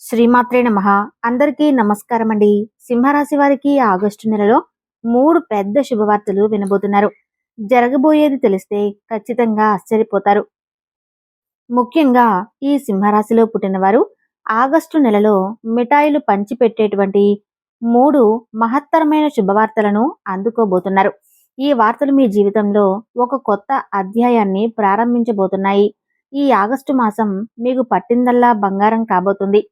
శ్రీమాత్రే నమ. అందరికీ నమస్కారం అండి సింహరాశి వారికి ఆగస్టు నెలలో మూడు పెద్ద శుభవార్తలు వినబోతున్నారు. జరగబోయేది తెలిస్తే ఖచ్చితంగా ఆశ్చర్యపోతారు. ముఖ్యంగా ఈ సింహరాశిలో పుట్టినవారు ఆగస్టు నెలలో మిఠాయిలు పంచిపెట్టేటువంటి మూడు మహత్తరమైన శుభవార్తలను అందుకోబోతున్నారు. ఈ వార్తలు మీ జీవితంలో ఒక కొత్త అధ్యాయాన్ని ప్రారంభించబోతున్నాయి. ఈ ఆగస్టు మాసం మీకు పట్టిందల్లా బంగారం కాబోతుంది.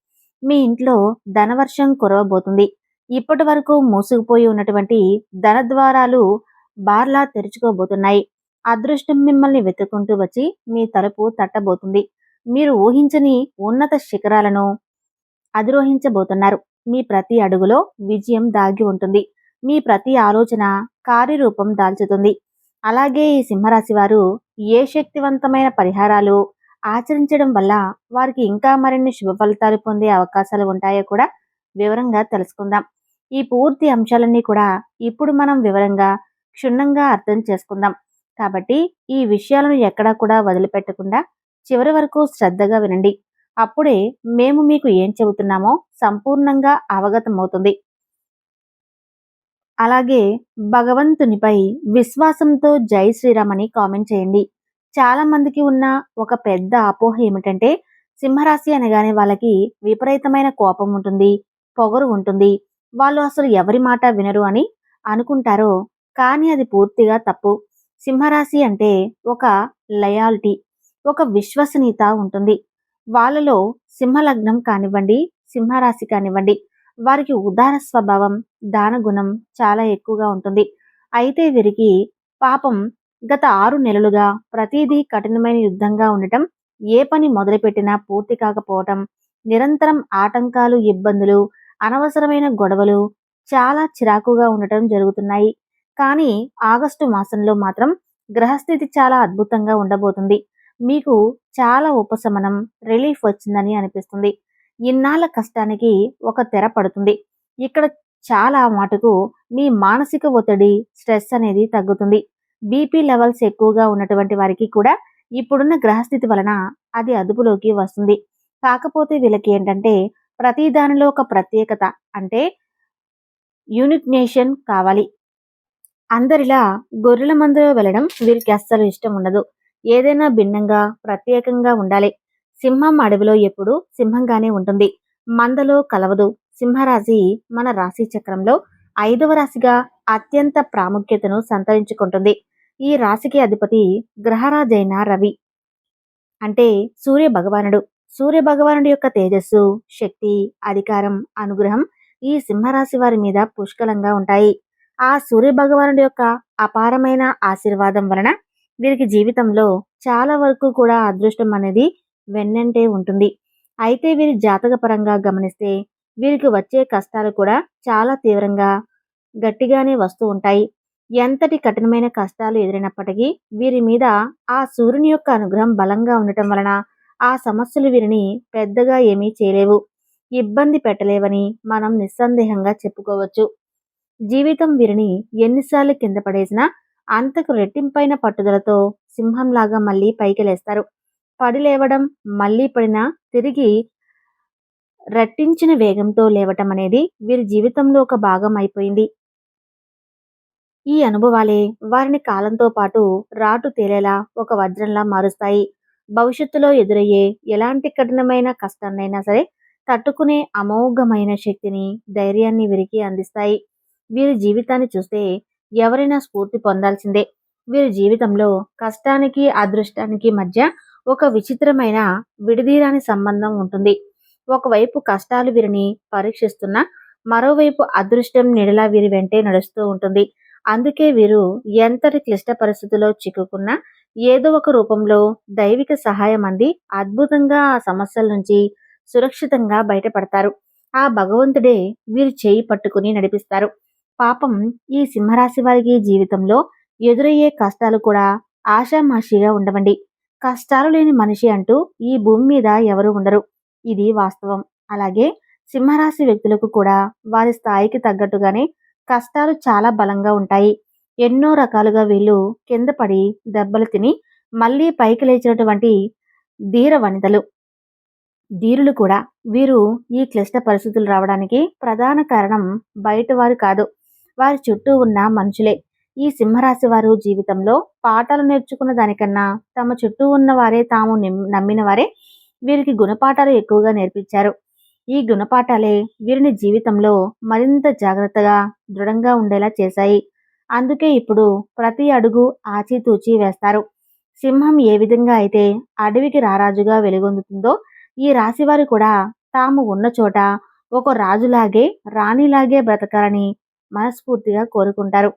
మీ ఇంట్లో ధనవర్షం కురవబోతుంది. ఇప్పటి వరకు మూసుకుపోయి ఉన్నటువంటి ధన ద్వారాలు బార్లా తెరుచుకోబోతున్నాయి. అదృష్టం మిమ్మల్ని వెతుక్కుంటూ వచ్చి మీ తలుపు తట్టబోతుంది. మీరు ఊహించని ఉన్నత శిఖరాలను అధిరోహించబోతున్నారు. మీ ప్రతి అడుగులో విజయం దాగి ఉంటుంది. మీ ప్రతి ఆలోచన కార్యరూపం దాల్చుతుంది. అలాగే ఈ సింహరాశి వారు ఏ శక్తివంతమైన పరిహారాలు ఆచరించడం వల్ల వారికి ఇంకా మరిన్ని శుభ ఫలితాలు పొందే అవకాశాలు ఉంటాయో కూడా వివరంగా తెలుసుకుందాం. ఈ పూర్తి అంశాలన్నీ కూడా ఇప్పుడు మనం వివరంగా క్షుణ్ణంగా అర్థం చేసుకుందాం. కాబట్టి ఈ విషయాలను ఎక్కడా కూడా వదిలిపెట్టకుండా చివరి వరకు శ్రద్ధగా వినండి. అప్పుడే మేము మీకు ఏం చెబుతున్నామో సంపూర్ణంగా అవగతమవుతుంది. అలాగే భగవంతునిపై విశ్వాసంతో జై శ్రీరామ్ అని కామెంట్ చేయండి. చాలా మందికి ఉన్న ఒక పెద్ద అపోహ ఏమిటంటే సింహరాశి అనగానే వాళ్ళకి విపరీతమైన కోపం ఉంటుంది పొగరు ఉంటుంది. వాళ్ళు అసలు ఎవరి మాట వినరు అని అనుకుంటారో కానీ అది పూర్తిగా తప్పు. సింహరాశి అంటే ఒక లయాలిటీ ఒక విశ్వసనీయత ఉంటుంది. వాళ్ళలో సింహలగ్నం కానివ్వండి సింహరాశి కానివ్వండి వారికి ఉదార స్వభావం దానగుణం చాలా ఎక్కువగా ఉంటుంది. అయితే వీరికి పాపం గత ఆరు నెలలుగా ప్రతిదీ కఠినమైన యుద్ధంగా ఉండటం ఏ పని మొదలుపెట్టినా పూర్తి కాకపోవటం నిరంతరం ఆటంకాలు ఇబ్బందులు అనవసరమైన గొడవలు చాలా చిరాకుగా ఉండటం జరుగుతున్నాయి. కానీ ఆగస్టు మాసంలో మాత్రం గ్రహస్థితి చాలా అద్భుతంగా ఉండబోతుంది. మీకు చాలా ఉపశమనం రిలీఫ్ వచ్చిందని అనిపిస్తుంది. ఇన్నాళ్ళ కష్టానికి ఒక తెర పడుతుంది. ఇక్కడ చాలా మాటకు మీ మానసిక ఒత్తిడి స్ట్రెస్ అనేది తగ్గుతుంది. బీపీ లెవెల్స్ ఎక్కువగా ఉన్నటువంటి వారికి కూడా ఇప్పుడున్న గ్రహస్థితి వలన అది అదుపులోకి వస్తుంది. కాకపోతే వీళ్ళకి ఏంటంటే ప్రతి దానిలో ఒక ప్రత్యేకత అంటే యూనిక్నేషన్ కావాలి. అందరిలా గొర్రెల మందులో వెళ్ళడం వీరికి అస్సలు ఇష్టం ఉండదు. ఏదైనా భిన్నంగా ప్రత్యేకంగా ఉండాలి. సింహం అడవిలో ఎప్పుడు సింహంగానే ఉంటుంది. మందలో కలవదు. సింహరాశి మన రాశి చక్రంలో ఐదవ రాశిగా అత్యంత ప్రాముఖ్యతను సంతరించుకుంటుంది. ఈ రాశికి అధిపతి గ్రహరాజైన రవి. అంటే సూర్య భగవానుడు సూర్య భగవానుడి యొక్క తేజస్సు శక్తి అధికారం అనుగ్రహం ఈ సింహరాశి వారి మీద పుష్కలంగా ఉంటాయి. ఆ సూర్య భగవానుడి యొక్క అపారమైన ఆశీర్వాదం వలన వీరికి జీవితంలో చాలా వరకు కూడా అదృష్టం అనేది వెన్నంటే ఉంటుంది. అయితే వీరి జాతక పరంగా గమనిస్తే వీరికి వచ్చే కష్టాలు కూడా చాలా తీవ్రంగా గట్టిగానే వస్తూ ఉంటాయి. ఎంతటి కఠినమైన కష్టాలు ఎదురైనప్పటికీ వీరి మీద ఆ సూర్యుని యొక్క అనుగ్రహం బలంగా ఉండటం వలన ఆ సమస్యలు వీరిని పెద్దగా ఏమీ చేయలేవు. ఇబ్బంది పెట్టలేవని మనం నిస్సందేహంగా చెప్పుకోవచ్చు. జీవితం వీరిని ఎన్నిసార్లు కింద పడేసినా అంతకు రెట్టింపైన పట్టుదలతో సింహంలాగా మళ్ళీ పైకి లేస్తారు. పడి లేవడం మళ్ళీ పడినా తిరిగి రట్టించిన వేగంతో లేవటం అనేది వీరి జీవితంలో ఒక భాగం అయిపోయింది. ఈ అనుభవాలే వారిని కాలంతో పాటు రాటు తేలేలా ఒక వజ్రంలా మారుస్తాయి. భవిష్యత్తులో ఎదురయ్యే ఎలాంటి కఠినమైన కష్టాన్నైనా సరే తట్టుకునే అమోఘమైన శక్తిని ధైర్యాన్ని వీరికి అందిస్తాయి. వీరి జీవితాన్ని చూస్తే ఎవరైనా స్ఫూర్తి పొందాల్సిందే. వీరి జీవితంలో కష్టానికి అదృష్టానికి మధ్య ఒక విచిత్రమైన విడిదీరాని సంబంధం ఉంటుంది. ఒకవైపు కష్టాలు వీరిని పరీక్షిస్తున్న మరోవైపు అదృష్టం నిడలా వీరి వెంటే నడుస్తూ ఉంటుంది. అందుకే వీరు ఎంతటి క్లిష్ట పరిస్థితుల్లో చిక్కుకున్నా ఏదో ఒక రూపంలో దైవిక సహాయం అంది. అద్భుతంగా ఆ సమస్యల నుంచి సురక్షితంగా బయటపడతారు. ఆ భగవంతుడే వీరు చేయి పట్టుకుని నడిపిస్తారు. పాపం ఈ సింహరాశి వారికి జీవితంలో ఎదురయ్యే కష్టాలు కూడా ఆషామాషిగా ఉండవండి. కష్టాలు లేని మనిషి అంటూ ఈ భూమి మీద ఎవరు ఉండరు. ఇది వాస్తవం. అలాగే సింహరాశి వ్యక్తులకు కూడా వారి స్థాయికి తగ్గట్టుగానే కష్టాలు చాలా బలంగా ఉంటాయి. ఎన్నో రకాలుగా వీళ్ళు కింద పడి దెబ్బలు తిని మళ్ళీ పైకి లేచినటువంటి ధీర వనితలు. ధీరులు కూడా వీరు ఈ క్లిష్ట పరిస్థితులు రావడానికి ప్రధాన కారణం బయట వారు కాదు. వారి చుట్టూ ఉన్న మనుషులే. ఈ సింహరాశి వారు జీవితంలో పాఠాలు నేర్చుకున్న దానికన్నా తమ చుట్టూ ఉన్న వారే తాము నమ్మిన వారే వీరికి గుణపాఠాలు ఎక్కువగా నేర్పించారు. ఈ గుణపాఠాలే వీరిని జీవితంలో మరింత జాగ్రత్తగా దృఢంగా ఉండేలా చేశాయి. అందుకే ఇప్పుడు ప్రతి అడుగు ఆచితూచి వేస్తారు. సింహం ఏ విధంగా అయితే అడవికి రారాజుగా వెలుగొందుతుందో ఈ రాశివారు కూడా తాము ఉన్న చోట ఒక రాజులాగే రాణిలాగే బ్రతకాలని మనస్ఫూర్తిగా కోరుకుంటారు.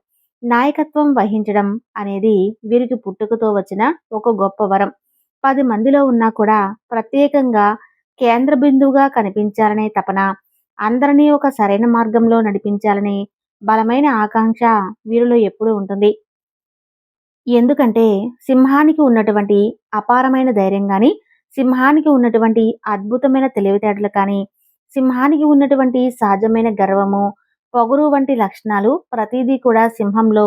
నాయకత్వం వహించడం అనేది వీరికి పుట్టుకతో వచ్చిన ఒక గొప్ప వరం. పది మందిలో ఉన్నా కూడా ప్రత్యేకంగా కేంద్ర బిందువుగా కనిపించాలనే తపన అందరినీ ఒక సరైన మార్గంలో నడిపించాలని బలమైన ఆకాంక్ష వీరిలో ఎప్పుడూ ఉంటుంది. ఎందుకంటే సింహానికి ఉన్నటువంటి అపారమైన ధైర్యం కానీ సింహానికి ఉన్నటువంటి అద్భుతమైన తెలివితేటలు కానీ సింహానికి ఉన్నటువంటి సహజమైన గర్వము పొగరు వంటి లక్షణాలు ప్రతిదీ కూడా సింహంలో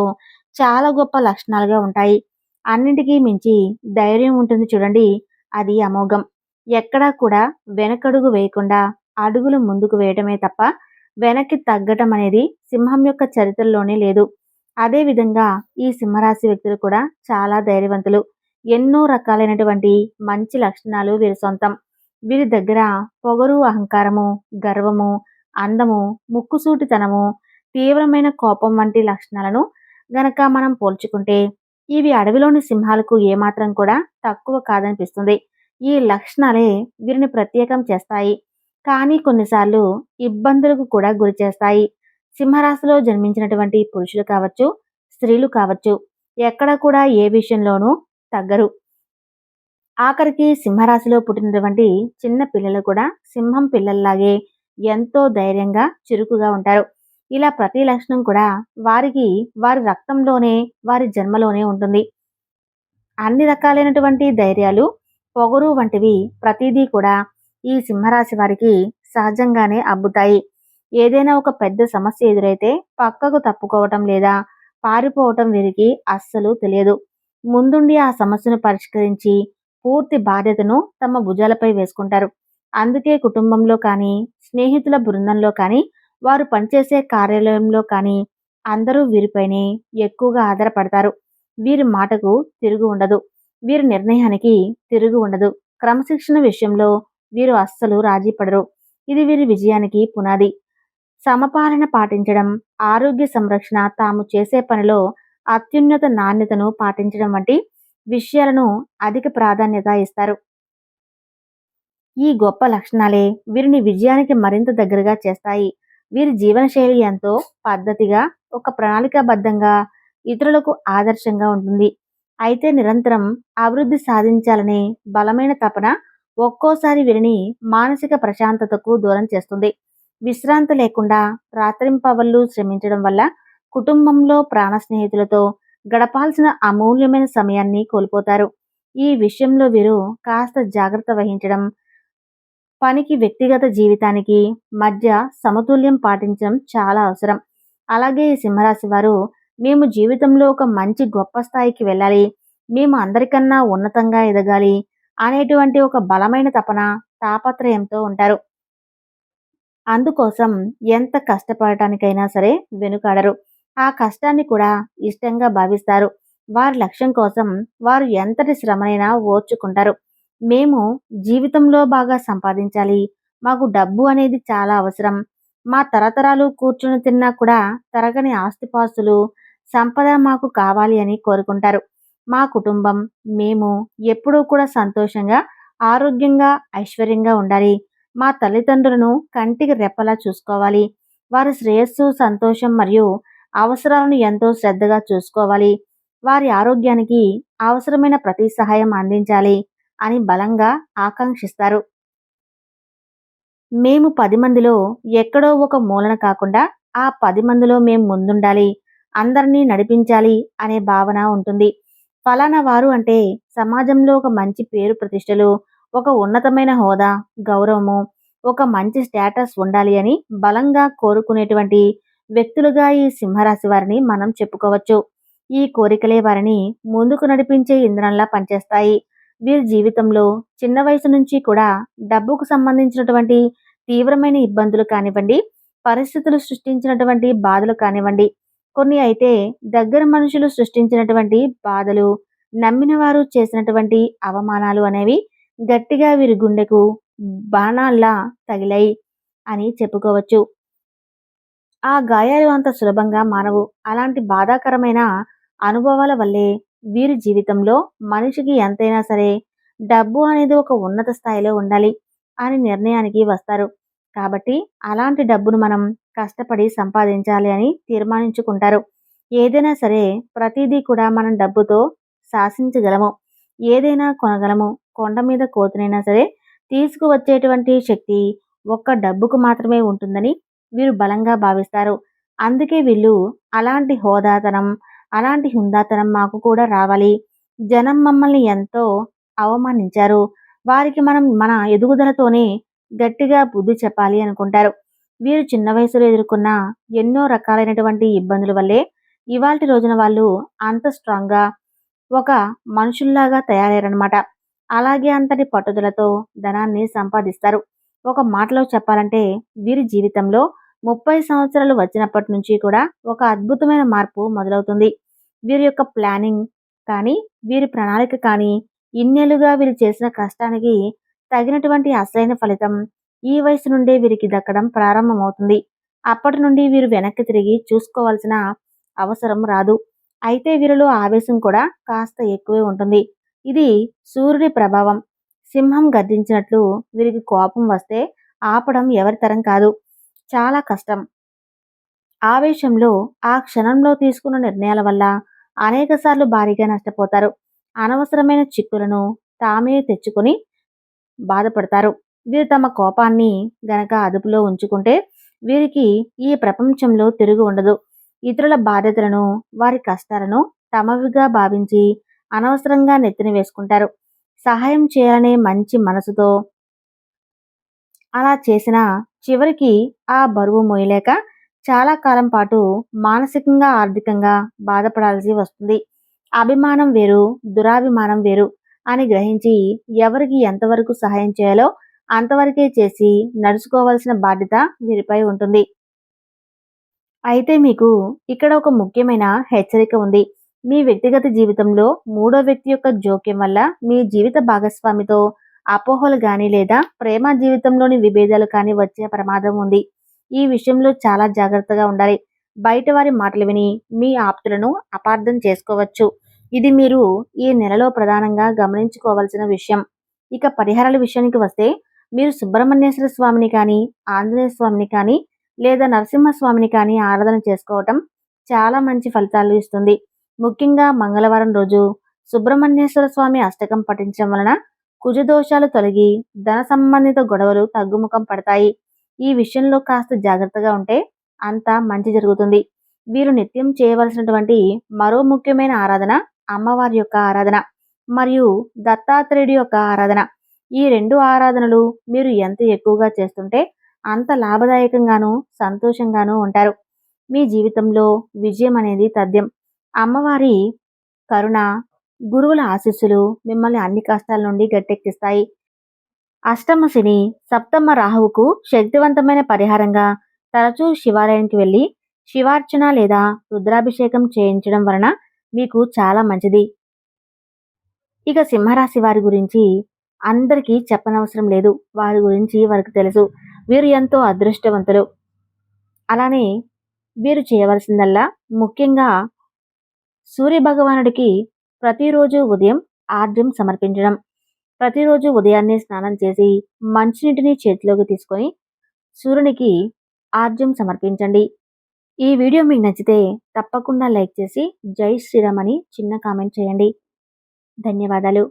చాలా గొప్ప లక్షణాలుగా ఉంటాయి. అన్నింటికీ మించి ధైర్యం ఉంటుంది చూడండి అది అమోఘం. ఎక్కడా కూడా వెనకడుగు వేయకుండా అడుగులు ముందుకు వేయటమే తప్ప వెనక్కి తగ్గటం అనేది సింహం యొక్క చరిత్రలోనే లేదు. అదేవిధంగా ఈ సింహరాశి వ్యక్తులు కూడా చాలా ధైర్యవంతులు. ఎన్నో రకాలైనటువంటి మంచి లక్షణాలు వీరి సొంతం. వీరి దగ్గర పొగరు అహంకారము గర్వము అందము ముక్కుసూటితనము తీవ్రమైన కోపం వంటి లక్షణాలను గనక మనం పోల్చుకుంటే ఇవి అడవిలోని సింహాలకు ఏమాత్రం కూడా తక్కువ కాదనిపిస్తుంది. ఈ లక్షణాలే వీరిని ప్రత్యేకం చేస్తాయి. కానీ కొన్నిసార్లు ఇబ్బందులకు కూడా గురి చేస్తాయి. సింహరాశిలో జన్మించినటువంటి పురుషులు కావచ్చు స్త్రీలు కావచ్చు ఎక్కడ కూడా ఏ విషయంలోనూ తగ్గరు. ఆఖరికి సింహరాశిలో పుట్టినటువంటి చిన్న పిల్లలు కూడా సింహం పిల్లల్లాగే ఎంతో ధైర్యంగా చురుకుగా ఉంటారు. ఇలా ప్రతి లక్షణం కూడా వారికి వారి రక్తంలోనే వారి జన్మలోనే ఉంటుంది. అన్ని రకాలైనటువంటి ధైర్యాలు పొగరు వంటివి ప్రతిదీ కూడా ఈ సింహరాశి వారికి సహజంగానే అబ్బుతాయి. ఏదైనా ఒక పెద్ద సమస్య ఎదురైతే పక్కకు తప్పుకోవటం లేదా పారిపోవటం వీరికి అస్సలు తెలియదు. ముందుండి ఆ సమస్యను పరిష్కరించి పూర్తి బాధ్యతను తమ భుజాలపై వేసుకుంటారు. అందుకే కుటుంబంలో కానీ స్నేహితుల బృందంలో కానీ వారు పనిచేసే కార్యాలయంలో కానీ అందరూ వీరిపైనే ఎక్కువగా ఆధారపడతారు. వీరి మాటకు తిరుగు ఉండదు. వీరి నిర్ణయానికి తిరుగు ఉండదు. క్రమశిక్షణ విషయంలో వీరు అస్సలు రాజీ పడరు. ఇది వీరి విజయానికి పునాది. సమపాలన పాటించడం ఆరోగ్య సంరక్షణ తాము చేసే పనిలో అత్యున్నత నాణ్యతను పాటించడం వంటి విషయాలను అధిక ప్రాధాన్యత ఇస్తారు. ఈ గొప్ప లక్షణాలే వీరిని విజయానికి మరింత దగ్గరగా చేస్తాయి. వీరి జీవనశైలి ఎంతో పద్ధతిగా ఒక ప్రణాళికాబద్ధంగా ఇతరులకు ఆదర్శంగా ఉంటుంది. అయితే నిరంతరం అభివృద్ధి సాధించాలనే బలమైన తపన ఒక్కోసారి వీరిని మానసిక ప్రశాంతతకు దూరం చేస్తుంది. విశ్రాంతి లేకుండా రాత్రింపవళ్ళు శ్రమించడం వల్ల కుటుంబంలో ప్రాణ స్నేహితులతో గడపాల్సిన అమూల్యమైన సమయాన్ని కోల్పోతారు. ఈ విషయంలో వీరు కాస్త జాగ్రత్త వహించడం పనికి వ్యక్తిగత జీవితానికి మధ్య సమతుల్యం పాటించడం చాలా అవసరం. అలాగే ఈ సింహరాశి వారు మేము జీవితంలో ఒక మంచి గొప్ప స్థాయికి వెళ్ళాలి. మేము అందరికన్నా ఉన్నతంగా ఎదగాలి అనేటువంటి ఒక బలమైన తపన తాపత్రయంతో ఉంటారు. అందుకోసం ఎంత కష్టపడటానికైనా సరే వెనుకాడరు. ఆ కష్టాన్ని కూడా ఇష్టంగా భావిస్తారు. వారి లక్ష్యం కోసం వారు ఎంతటి శ్రమనైనా ఓర్చుకుంటారు. మేము జీవితంలో బాగా సంపాదించాలి. మాకు డబ్బు అనేది చాలా అవసరం. మా తరతరాలు కూర్చుని తిన్నా కూడా తరగని ఆస్తిపాస్తులు సంపద మాకు కావాలి అని కోరుకుంటారు. మా కుటుంబం మేము ఎప్పుడూ కూడా సంతోషంగా ఆరోగ్యంగా ఐశ్వర్యంగా ఉండాలి. మా తల్లిదండ్రులను కంటికి రెప్పలా చూసుకోవాలి. వారి శ్రేయస్సు సంతోషం మరియు అవసరాలను ఎంతో శ్రద్ధగా చూసుకోవాలి. వారి ఆరోగ్యానికి అవసరమైన ప్రతి సహాయం అందించాలి అని బలంగా ఆకాంక్షిస్తారు. మేము పది మందిలో ఎక్కడో ఒక మూలన కాకుండా ఆ పది మందిలో మేము ముందుండాలి. అందరినీ నడిపించాలి అనే భావన ఉంటుంది. ఫలానా వారు అంటే సమాజంలో ఒక మంచి పేరు ప్రతిష్టలు ఒక ఉన్నతమైన హోదా గౌరవము ఒక మంచి స్టేటస్ ఉండాలి అని బలంగా కోరుకునేటువంటి వ్యక్తులుగా ఈ సింహరాశి వారిని మనం చెప్పుకోవచ్చు. ఈ కోరికలే వారిని ముందుకు నడిపించే ఇంధనంలా పనిచేస్తాయి. వీరి జీవితంలో చిన్న వయసు నుంచి కూడా డబ్బుకు సంబంధించినటువంటి తీవ్రమైన ఇబ్బందులు కానివ్వండి పరిస్థితులు సృష్టించినటువంటి బాధలు కానివ్వండి కొన్ని అయితే దగ్గర మనుషులు సృష్టించినటువంటి బాధలు నమ్మిన వారు చేసినటువంటి అవమానాలు అనేవి గట్టిగా వీరి గుండెకు బాణాల్లా తగిలాయి అని చెప్పుకోవచ్చు. ఆ గాయాలు అంత సులభంగా మానవు. అలాంటి బాధాకరమైన అనుభవాల వల్లే వీరి జీవితంలో మనిషికి ఎంతైనా సరే డబ్బు అనేది ఒక ఉన్నత స్థాయిలో ఉండాలి అని నిర్ణయానికి వస్తారు. కాబట్టి అలాంటి డబ్బును మనం కష్టపడి సంపాదించాలి అని తీర్మానించుకుంటారు. ఏదైనా సరే ప్రతిదీ కూడా మనం డబ్బుతో శాసించగలము. ఏదైనా కొనగలము. కొండ మీద కోతనైనా సరే తీసుకువచ్చేటువంటి శక్తి ఒక్క డబ్బుకు మాత్రమే ఉంటుందని వీరు బలంగా భావిస్తారు. అందుకే వీళ్ళు అలాంటి హోదాతనం అలాంటి హుందాతనం మాకు కూడా రావాలి. జనం మమ్మల్ని ఎంతో అవమానించారు. వారికి మనం మన ఎదుగుదలతోనే గట్టిగా బుద్ధి చెప్పాలి అనుకుంటారు. వీరు చిన్న వయసులో ఎదుర్కొన్న ఎన్నో రకాలైనటువంటి ఇబ్బందుల వల్లే ఇవాళ రోజున వాళ్ళు అంత స్ట్రాంగ్గా ఒక మనుషుల్లాగా తయారయ్యారనమాట అలాగే అంతటి పట్టుదలతో ధనాన్ని సంపాదిస్తారు. ఒక మాటలో చెప్పాలంటే వీరి జీవితంలో ముప్పై సంవత్సరాలు వచ్చినప్పటి నుంచి కూడా ఒక అద్భుతమైన మార్పు మొదలవుతుంది. వీరి యొక్క ప్లానింగ్ కానీ వీరి ప్రణాళిక కానీ ఇన్నేళ్ళుగా వీరు చేసిన కష్టానికి తగినటువంటి అసలైన ఫలితం ఈ వయసు నుండే వీరికి దక్కడం ప్రారంభమవుతుంది. అప్పటి నుండి వీరు వెనక్కి తిరిగి చూసుకోవాల్సిన అవసరం రాదు. అయితే వీరిలో ఆవేశం కూడా కాస్త ఎక్కువే ఉంటుంది. ఇది సూర్యుడి ప్రభావం. సింహం గర్జించినట్లు వీరికి కోపం వస్తే ఆపడం ఎవరి తరం కాదు. చాలా కష్టం. ఆవేశంలో ఆ క్షణంలో తీసుకున్న నిర్ణయాల వల్ల అనేకసార్లు భారీగా నష్టపోతారు. అనవసరమైన చిక్కులను తామే తెచ్చుకొని బాధపడతారు. వీరు తమ కోపాన్ని గనక అదుపులో ఉంచుకుంటే వీరికి ఈ ప్రపంచంలో తిరుగు ఉండదు. ఇతరుల బాధ్యతలను వారి కష్టాలను తమవిగా భావించి అనవసరంగా నెత్తిన వేసుకుంటారు. సహాయం చేయాలనే మంచి మనసుతో అలా చేసిన చివరికి ఆ బరువు మోయలేక చాలా కాలం పాటు మానసికంగా ఆర్థికంగా బాధపడాల్సి వస్తుంది. అభిమానం వేరు దురాభిమానం వేరు అని గ్రహించి ఎవరికి ఎంతవరకు సహాయం చేయాలో అంతవరకే చేసి నడుచుకోవాల్సిన బాధ్యత వీరిపై ఉంటుంది. అయితే మీకు ఇక్కడ ఒక ముఖ్యమైన హెచ్చరిక ఉంది. మీ వ్యక్తిగత జీవితంలో మూడో వ్యక్తి యొక్క జోక్యం వల్ల మీ జీవిత భాగస్వామితో అపోహలు కానీ లేదా ప్రేమ జీవితంలోని విభేదాలు కానీ వచ్చే ప్రమాదం ఉంది. ఈ విషయంలో చాలా జాగ్రత్తగా ఉండాలి. బయట వారి మాటలు విని మీ ఆప్తులను అపార్థం చేసుకోవచ్చు. ఇది మీరు ఈ నెలలో ప్రధానంగా గమనించుకోవాల్సిన విషయం. ఇక పరిహారాల విషయానికి వస్తే మీరు సుబ్రహ్మణ్యేశ్వర స్వామిని కానీ ఆంజనేయ స్వామిని కానీ లేదా నరసింహస్వామిని కానీ ఆరాధన చేసుకోవటం చాలా మంచి ఫలితాలు ఇస్తుంది. ముఖ్యంగా మంగళవారం రోజు సుబ్రహ్మణ్యేశ్వర స్వామి అష్టకం పఠించడం వలన కుజదోషాలు తొలగి ధన సంబంధిత గొడవలు తగ్గుముఖం పడతాయి. ఈ విషయంలో కాస్త జాగ్రత్తగా ఉంటే అంతా మంచి జరుగుతుంది. వీరు నిత్యం చేయవలసినటువంటి మరో ముఖ్యమైన ఆరాధన అమ్మవారి యొక్క ఆరాధన మరియు దత్తాత్రేయుడి యొక్క ఆరాధన. ఈ రెండు ఆరాధనలు మీరు ఎంత ఎక్కువగా చేస్తుంటే అంత లాభదాయకంగాను సంతోషంగానూ ఉంటారు. మీ జీవితంలో విజయం అనేది తథ్యం. అమ్మవారి కరుణ గురువుల ఆశీస్సులు మిమ్మల్ని అన్ని కష్టాల నుండి గట్టెక్కిస్తాయి. అష్టమ శని సప్తమ రాహువుకు శక్తివంతమైన పరిహారంగా తరచూ శివాలయానికి వెళ్ళి శివార్చన లేదా రుద్రాభిషేకం చేయించడం వలన మీకు చాలా మంచిది. ఇక సింహరాశి వారి గురించి అందరికీ చెప్పనవసరం లేదు. వారి గురించి వారికి తెలుసు. వీరు ఎంతో అదృష్టవంతులు. అలానే వీరు చేయవలసిందల్లా ముఖ్యంగా సూర్య భగవానుడికి ప్రతిరోజు ఉదయం ఆర్ద్యం సమర్పించడం. ప్రతిరోజు ఉదయాన్నే స్నానం చేసి మంచినీటిని చేతిలోకి తీసుకొని సూర్యునికి ఆర్జ్యం సమర్పించండి. ఈ వీడియో మీకు నచ్చితే తప్పకుండా లైక్ చేసి జై శ్రీరామ్ అని చిన్న కామెంట్ చేయండి. ధన్యవాదాలు.